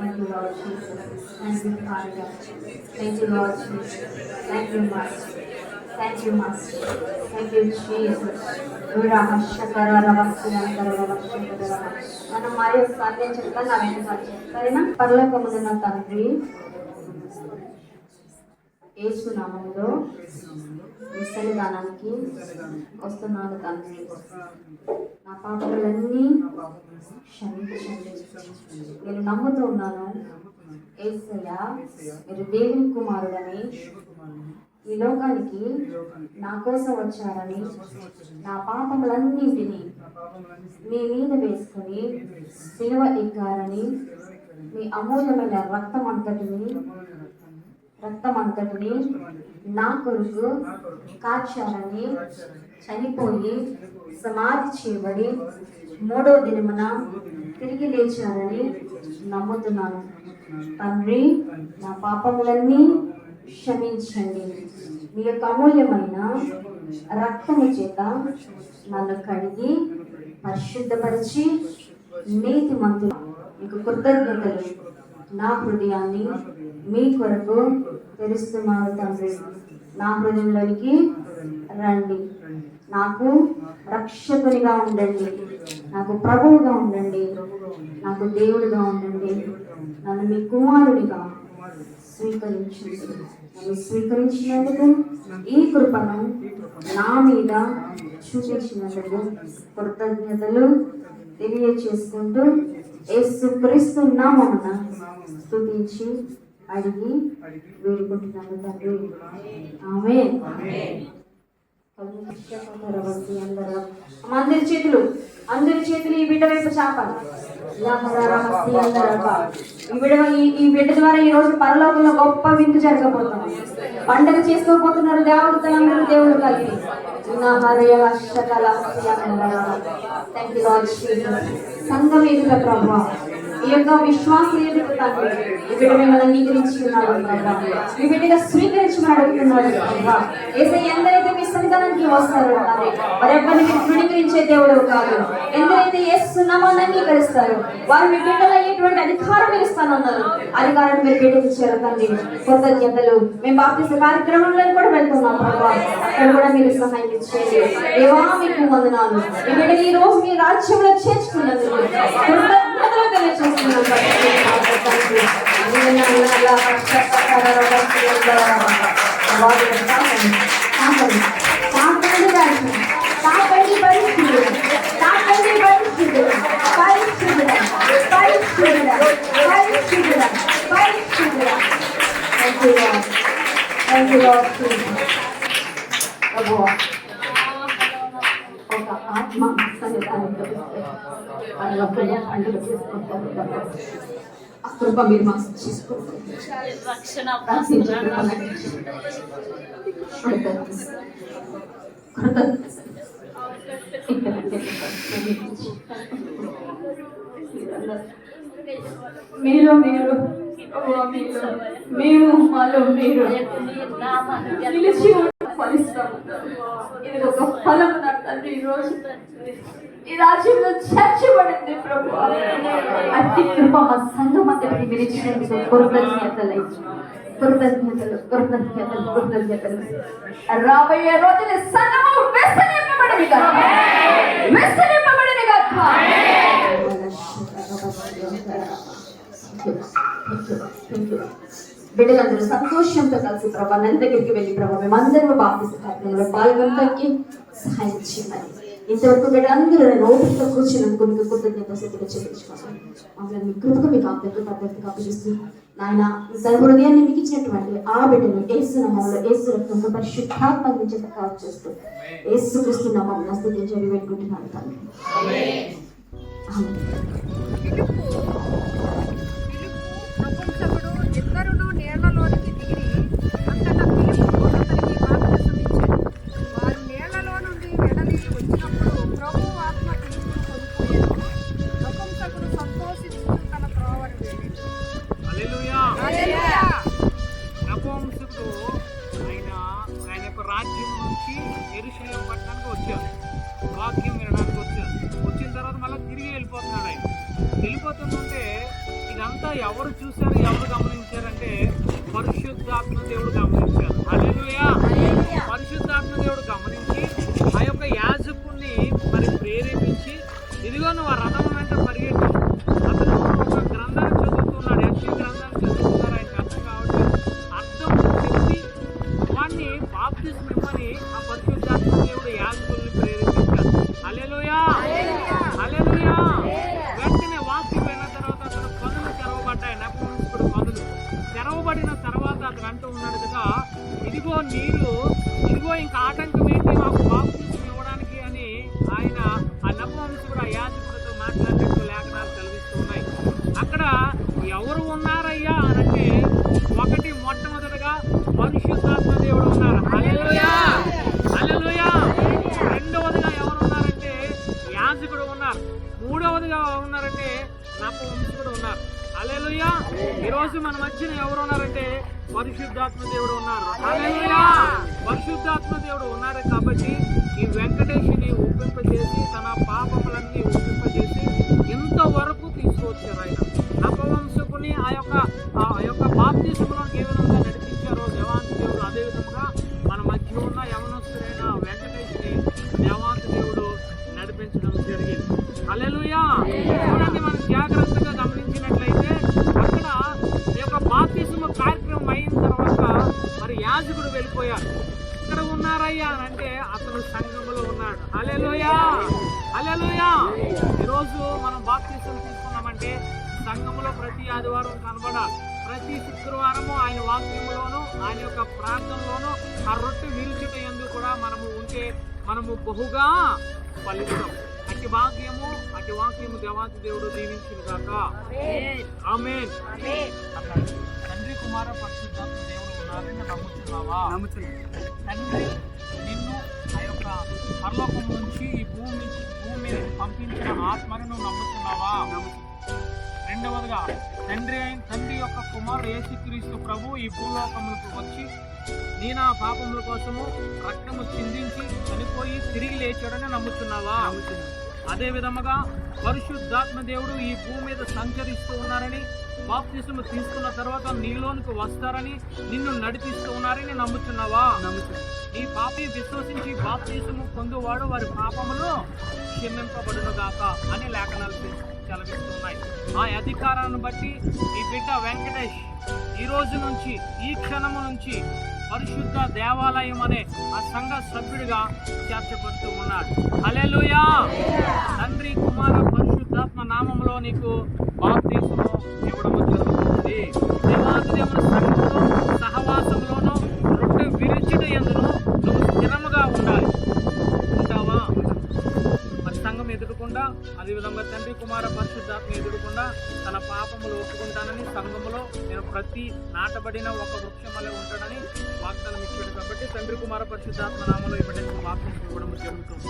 Thank you, Lord Jesus. Thank you, Father. Thank you, Lord Jesus. Thank you, Master. Thank you, Master. Thank you, Jesus. మనం మరి సాధ్యం చెప్తాను నా వెనకాల సరేనా పరలోకమున్న తండ్రి ఏసునామంలో నామంలో వస్తున్నాను తండ్రి. నా పాపలన్నీ క్షమించండి. నేను నమ్ముతూ ఉన్నాను ఏసయ్య మీరు దేవుని కుమారుడని ఈ లోకానికి నా కోసం వచ్చారని నా పాపములన్నింటినీ మీ మీద వేసుకుని సిలువ ఎక్కారని మీ అమూల్యమైన రక్తం అంతటిని రక్తమంతటిని నా కొరకు కాచారని చనిపోయి సమాధి చేయబడి మూడో దినమున తిరిగి లేచారని నమ్ముతున్నాను. తండ్రి నా పాపములన్నీ క్షమించండి. మీ యొక్క అమూల్యమైన రక్తము చేత నన్ను కడిగి పరిశుద్ధపరిచి నీతి మంతులు మీకు కృతజ్ఞతలు. నా హృదయాన్ని మీ కొరకు తెలుస్తున్నారు తండ్రి. నా హృదయంలోనికి రండి. నాకు రక్షకునిగా ఉండండి. నాకు ప్రభువుగా ఉండండి. నాకు దేవుడిగా ఉండండి. నన్ను మీ కుమారుడిగా స్వీకరించు నన్ను స్వీకరించినందుకు ఈ కృపను నా మీద చూపించినందుకు కృతజ్ఞతలు తెలియచేసుకుంటూ యేసు క్రీస్తు నామమున స్తుతించి అడిగి వేడుకుంటున్నాను తండ్రి. ఆమె. అందరి. చేతులు. అందరి చేతులు ఈ బిడ్డ వైపు చాపాలి. ఈ బిడ్డ ఈ- బిడ్డ ద్వారా ఈ రోజు పరలోకంలో గొప్ప విందు జరగబోతుంది పండగ చేసుకోబోతున్నారు దేవుడు తలందరూ దేవుడు కలిగి. సంఘం ఎదుట ప్రభావ ఈ యొక్క విశ్వాసం ఎదుట తండ్రి ఈ బిడ్డ మిమ్మల్ని అంగీకరించుకున్నాడు ప్రభా ఈ బిడ్డగా స్వీకరించమని అడుగుతున్నాడు ఏసై ఎందరైతే మీ సన్నిధానానికి వస్తారో తండ్రి వారెవ్వరిని మీరు తృణీకరించే దేవుడు కాదు. ఎందరైతే ఏస్తున్నామని అంగీకరిస్తారు వారు మీ బిడ్డలు అయ్యేటువంటి అధికారం మీరు ఇస్తానన్నారు. అధికారం మీరు బిడ్డకు ఇచ్చారు కొత్త కృతజ్ఞతలు. మేము బాప్తిస కార్యక్రమంలో కూడా వెళ్తున్నాం ప్రభా అక్కడ కూడా మీరు సహాయం ఇచ్చేయండి దేవా మీకు వందనాలు. ఈ బిడ్డలు ఈ రోజు మీ రాజ్యంలో చేర్చుకున్నందుకు కృతజ్ఞతలు తెలియజేస్తున్నాం తండ్రి. వందనాలు, కాపాడండి. కాపాడండి రాజ్యం. కాపాడండి పరిస్థితులు. కాపాడండి పరిస్థితులు. పరిస్థితులు. పరిస్థితులు. పరిస్థితులు. పరిస్థితులు. Thank you, Lord. Thank you, Lord Jesus. ప్రభువా, ఒక ఆత్మ సన్నిధానంలో పరలోకంలో పండుగ చేసుకుంటారు ఆ కృప మీరు మాకు చేసుకోండి రక్షణ మీరు మీరు ప్రభువా, మీరు మేము మాలో మీరు నిలిచి ఉన్న ఫలిస్తాము ఇది ఒక ఫలం నా తండ్రి ఈ రోజు ఈ రాజ్యంలో చర్చబడింది ప్రభు అతి కృప మా సంఘం అంతటి మీరు కృతజ్ఞతలు కృతజ్ఞతలు కృతజ్ఞతలు కృతజ్ఞతలు రాబోయే రోజులు సంఘము వెసనింపబడింది కాక వెసనింపబడింది కాక బిడ్డలందరూ సంతోషంతో కలిసి ప్రభా నన్ను దగ్గరికి వెళ్ళి ప్రభా మేమందరూ బాప్తిస్మ కార్యక్రమంలో పాల్గొనడానికి సహాయం చేయమని ఇంతవరకు బిడ్డలందరూ నేను ఓపికతో కూర్చున్నందుకు కృతజ్ఞత స్థితిలో చెల్లించుకోవాలి మమ్మల్ని మీ కృపకు మీకు అభ్యర్థి పద్ధతిగా అప్పగిస్తూ నాయన తన హృదయాన్ని మీకు ఇచ్చినటువంటి ఆ బిడ్డను ఏసు నామంలో ఏసు రక్తంతో పరిశుద్ధాత్మ చేత కావచ్చు చేస్తూ ఏసు క్రీస్తు నామంలో స్థుతించి పెట్టుకుంటున్నాను తండ్రి వాక్యం వినడానికి వచ్చారు. వచ్చిన తర్వాత మళ్ళీ తిరిగి వెళ్ళిపోతున్నాడు ఆయన. వెళ్ళిపోతుంటే ఇదంతా ఎవరు చూశారు ఎవరు గమనించారంటే పరిశుద్ధాత్మ దేవుడు గమనించారు పరిశుద్ధాత్మ దేవుడు గమనించి ఆ యొక్క యాజకుణ్ణి మరి ప్రేరేపించి ఇదిగో నువ్వు ఆ రథం వెంట పరిగెట్టు అతను ఒక గ్రంథాన్ని చదువుతున్నాడు యక్ష గ్రంథాన్ని చదువుతున్నారు ఆయనకి అర్థం కావట్లేదు. అర్థం చెప్పి వాడిని బాప్తిజం ఇమ్మని ఆ పరిశుద్ధాత్మ ఎవరు ఉన్నారయ్యా అంటే ఒకటి మొట్టమొదటిగా పరిశుద్ధాత్మ దేవుడు ఉన్నారు. రెండవదిగా ఎవరు ఉన్నారంటే యాజకుడు ఉన్నారు. మూడవదిగా ఉన్నారంటే నపవంశకుడు ఉన్నారు. అలెలుయా ఈరోజు మన మధ్యన ఎవరు ఉన్నారంటే పరిశుద్ధాత్మ దేవుడు ఉన్నారు. పరిశుద్ధాత్మ దేవుడు ఉన్నారు కాబట్టి ఈ వెంకటేశుని ఒప్పింపజేసి తన పాపములన్నీ ఒప్పింపజేసి ఇంతవరకు తీసుకొచ్చారు ఆయన. నపవంశకుని ఆ యొక్క ఆ యొక్క బాప్తిసంలో ఏ విధంగా నడిపించారో దేవాంత దేవుడు. అదే విధంగా మన మధ్య ఉన్న యవనస్తుడైన వెంకటేశ్వరి దేవాంత దేవుడు నడిపించడం జరిగింది. అలెలుయా చూడండి మనం జాగ్రత్తగా గమనించినట్లయితే అక్కడ ఈ యొక్క బాప్తిసము కార్యక్రమం అయిన తర్వాత మరి యాజకుడు వెళ్ళిపోయారు ఇక్కడ ఉన్నారయ్యా అని అంటే అతను సంఘంలో ఉన్నాడు. అలెలుయా అలెలుయా ఈరోజు మనం బాప్తిసం తీసుకున్నామంటే సంఘములో ప్రతి ఆదివారం కనబడ ప్రతి శుక్రవారము ఆయన వాక్యములోను ఆయన యొక్క ప్రార్థనలోను ఆ రొట్టె విరుచుట ఎందు కూడా మనము ఉంటే మనము బహుగా ఫలిస్తాం అతి భాగ్యము అతి వాక్యము దేవాతి దేవుడు దీవించిన కాక ఆమె తండ్రి కుమార పరిశుద్ధాత్మ దేవుడు ఉన్నారని నమ్ముతున్నావా తండ్రి నిన్ను ఆ యొక్క పరలోకం నుంచి ఈ భూమి భూమి మీద పంపించిన ఆత్మని నువ్వు నమ్ముతున్నావా రెండవదిగా తండ్రి అయిన తండ్రి యొక్క కుమారుడు యేసుక్రీస్తు ప్రభు ఈ భూలోకములకు వచ్చి నీ నా పాపముల కోసము రక్తము చిందించి చనిపోయి తిరిగి లేచాడని నమ్ముతున్నావా? అదే విధముగా పరిశుద్ధాత్మ దేవుడు ఈ భూమి మీద సంచరిస్తూ ఉన్నారని బాప్తిసము తీసుకున్న తర్వాత నీలోనికి వస్తారని నిన్ను నడిపిస్తూ ఉన్నారని నమ్ముతున్నావా? నీ పాపి విశ్వసించి బాప్తీసము పొందువాడు వారి పాపములు క్షమింపబడును గాక అని లేఖనాలు చలవిస్తున్నాయి ఆ అధికారాన్ని బట్టి ఈ బిడ్డ వెంకటేష్ ఈ రోజు నుంచి ఈ క్షణము నుంచి పరిశుద్ధ దేవాలయం అనే ఆ సంఘ సభ్యుడిగా చేర్చబడుతూ ఉన్నాడు. అలెలుయా తండ్రి కుమార పరిశుద్ధాత్మ నామంలో నీకు బాప్తీసము ఇవ్వడం జరుగుతుంది. దేవాది సంఘంలో రొట్టె ఎందును నువ్వు స్థిరముగా ఉండాలి. ఉంటావా? మరి సంఘం ఎదుర్కొండా అదేవిధంగా తండ్రి కుమార పరిశుద్ధాత్మ ఎదుర్కొండా తన పాపములు ఒప్పుకుంటానని సంఘములో నేను ప్రతి నాటబడిన ఒక వృక్షం వల్ల ఉంటానని వాగ్దానం ఇచ్చాడు కాబట్టి తండ్రి కుమార పరిశుద్ధాత్మ నామంలో ఇవ్వడానికి వాగ్దానం ఇవ్వడం జరుగుతుంది.